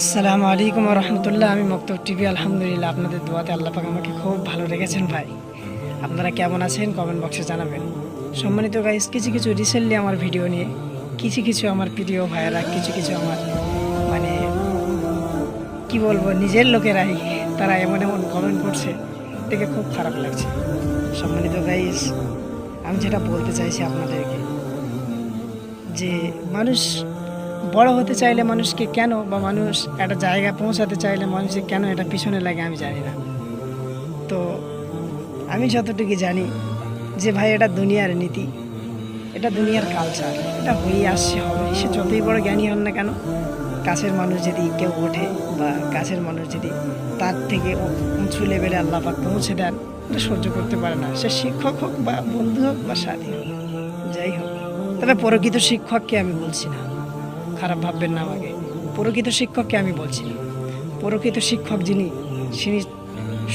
আসসালামু আলাইকুম রহমতুল্লাহ। আমি মক্তব টিভি, আলহামদুলিল্লাহ। আপনাদের দোয়াতে আল্লাহ পাক আমাকে খুব ভালো রেখেছেন ভাই। আপনারা কেমন আছেন? কমেন্ট বক্সে জানাবেন। সম্মানিত গাইস কিছু কিছু রিসেন্টলি আমার ভিডিও নিয়ে, কিছু কিছু আমার প্রিয় ভাইয়েরা, কিছু কিছু আমার মানে কি বলব, নিজের লোকেরাই, তারা এমন এমন কমেন্ট করছে, দেখে খুব খারাপ লাগছে। সম্মানিত গাইস আমি যেটা বলতে চাইছি আপনাদেরকে, যে মানুষ বড় হতে চাইলে মানুষকে কেন বা মানুষ একটা জায়গায় পৌঁছাতে চাইলে মানুষের কেন এটা পিছনে লাগে আমি জানি না। তো আমি যতটুকু জানি যে ভাই এটা দুনিয়ার নীতি, এটা দুনিয়ার কালচার এটা হয়েই আসছে, হবে। সে যতই বড় জ্ঞানী হন না কেন, কাছের মানুষ যদি কেউ ওঠে বা কাছের মানুষ যদি তার থেকে উঁচু লেভেলে আল্লাহ পাক পৌঁছে দেন, এটা সহ্য করতে পারে না। সে শিক্ষক হোক বা বন্ধু হোক বা সাথী হোক, যাই হোক তবে প্রকৃত শিক্ষককে আমি বলছি না। খারাপ ভাববেন না আমাকে। প্রকৃত শিক্ষককে আমি বলছি প্রকৃত শিক্ষক যিনি, তিনি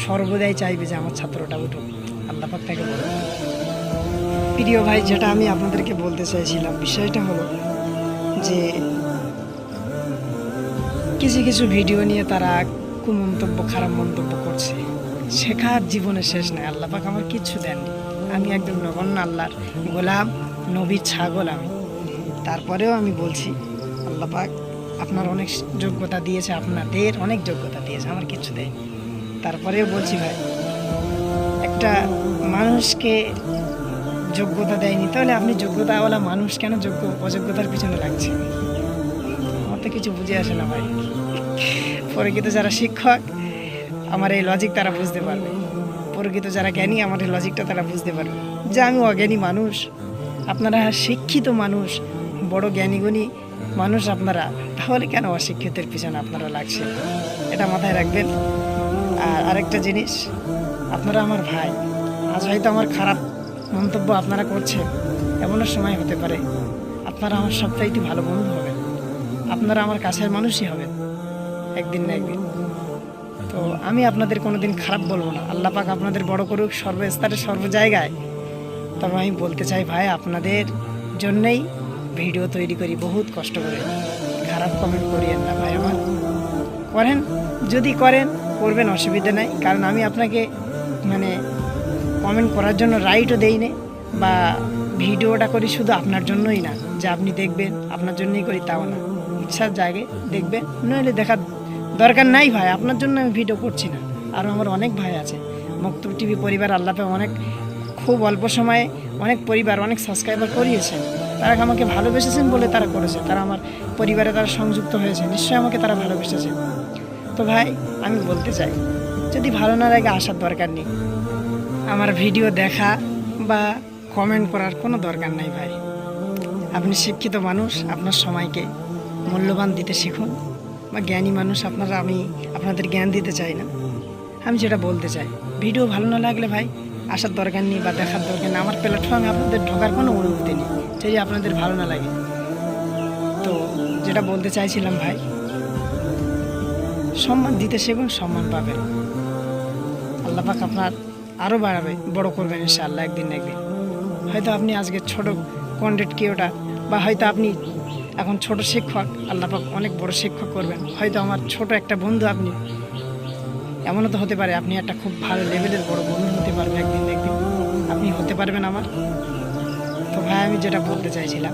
সর্বদাই চাইবে যে আমার ছাত্রটা উঠুক। আল্লাপাক তাকে বলবে প্রিয় ভাই, যেটা আমি আপনাদেরকে বলতে চাইছিলাম, বিষয়টা হলো যে কিছু কিছু ভিডিও নিয়ে তারা কুমন্তব্য খারাপ মন্তব্য করছে। শেখার জীবনে শেষ নাই। আল্লাহ পাক আমার কিচ্ছু দেননি। আমি একদম নগণ্য আল্লাহর গোলাম, নবীর ছাগল আমি। তারপরেও আমি বলছি আল্লাহ পাক আপনার অনেক যোগ্যতা দিয়েছে, আপনাদের অনেক যোগ্যতা দিয়েছে, আমার কিচ্ছু দেয়নি। তারপরেও বলছি ভাই, একটা মানুষকে যোগ্যতা দেয়নি, তাহলে আপনি যোগ্যতাওয়ালা মানুষ কেন যোগ্য, অযোগ্যতার পিছনে লাগছে আমার তো কিছু বুঝে আসে না ভাই। প্রকৃত যারা শিক্ষক, আমার এই লজিক তারা বুঝতে পারবে। প্রকৃত যারা জ্ঞানী, আমার এই লজিকটা তারা বুঝতে পারবে। যে আমি অজ্ঞানী মানুষ, আপনারা শিক্ষিত মানুষ, বড় জ্ঞানীগুণী মানুষ আপনারা, তাহলে কেন অশিক্ষিতের পিছনে আপনারা লাগছে এটা মাথায় রাখবেন। আর আরেকটা জিনিস, আপনারা আমার ভাই, আজ হয়তো আমার খারাপ মন্তব্য আপনারা করছেন, এমনও সময় হতে পারে, আপনারা আমার সবচাইতে ভালো বন্ধু হবেন, আপনারা আমার কাছের মানুষই হবেন, একদিন না একদিন। তো আমি আপনাদের কোনো দিন খারাপ বলব না, আল্লাহ পাক আপনাদের বড় করুক, সর্বস্তরে সর্ব জায়গায় তবে আমি বলতে চাই ভাই, আপনাদের জন্যই ভিডিও তৈরি করি, বহুত কষ্ট করে। খারাপ কমেন্ট করিয়েন না ভাই আমার। করেন, যদি করেন, করবেন, অসুবিধা নাই। কারণ আমি আপনাকে মানে কমেন্ট করার জন্য রাইটও দেই নে বা ভিডিওটা করি শুধু আপনার জন্যই না। যে আপনি দেখবেন, আপনার জন্যই করি তাও না। ইচ্ছার জায়গায় দেখবেন। নইলে দেখার দরকার নাই ভাই, আপনার জন্য আমি ভিডিও করছি না। আরও আমার অনেক ভাই আছে। মুক্ত টিভি পরিবার আল্লাপে অনেক, খুব অল্প সময়ে অনেক পরিবার, অনেক সাবস্ক্রাইবার করিয়েছেন। তারা আমাকে ভালোবেসেছেন বলে তারা করেছে। তারা আমার পরিবারে তারা সংযুক্ত হয়েছে। নিশ্চয়ই আমাকে তারা ভালোবেসেছে। তো ভাই, আমি বলতে চাই, যদি ভালো না লাগে আসার দরকার নেই। আমার ভিডিও দেখা বা কমেন্ট করার কোনো দরকার নাই ভাই। আপনি শিক্ষিত মানুষ, আপনার সময়কে মূল্যবান দিতে শিখুন বা জ্ঞানী মানুষ, আপনারা আমি আপনাদের জ্ঞান দিতে চাই না। আমি যেটা বলতে চাই, ভিডিও ভালো না লাগলে ভাই আসার দরকার নেই বা দেখার দরকার নেই। আমার প্ল্যাটফর্মে আপনাদের ঢোকার কোনো অনুমতি নেই। যদি আপনাদের ভালো না লাগে। তো যেটা বলতে চাইছিলাম ভাই, সম্মান দিতে শিখুন, সম্মান পাবেন। আল্লাহ পাক আপনার আরও বাড়াবে, বড় করবেন ইনশাআল্লাহ একদিন না একদিন। হয়তো আপনি আজকে ছোট কন্টেন্ট কেউটা বা হয়তো আপনি এখন ছোট শিক্ষক, আল্লাহ পাক অনেক বড় শিক্ষক করবেন। হয়তো আমার ছোট একটা বন্ধু আপনি এমনও তো হতে পারে আপনি একটা খুব ভালো লেভেলের বড় বন্ধু হতে পারবেন একদিন একদিন। আপনি হতে পারবেন আমার। তো ভাই, আমি যেটা বলতে চাইছিলাম,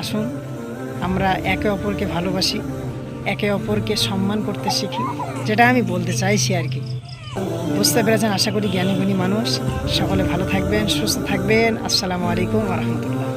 আসুন, আমরা একে অপরকে ভালোবাসি, একে অপরকে সম্মান করতে শিখি, যেটা আমি বলতে চাইছি আর কি। বুঝতে পেরেছেন? আশা করি জ্ঞানী গুণী মানুষ। সকলে ভালো থাকবেন, সুস্থ থাকবেন। আসসালামু আলাইকুম রহমতুল্লাহ।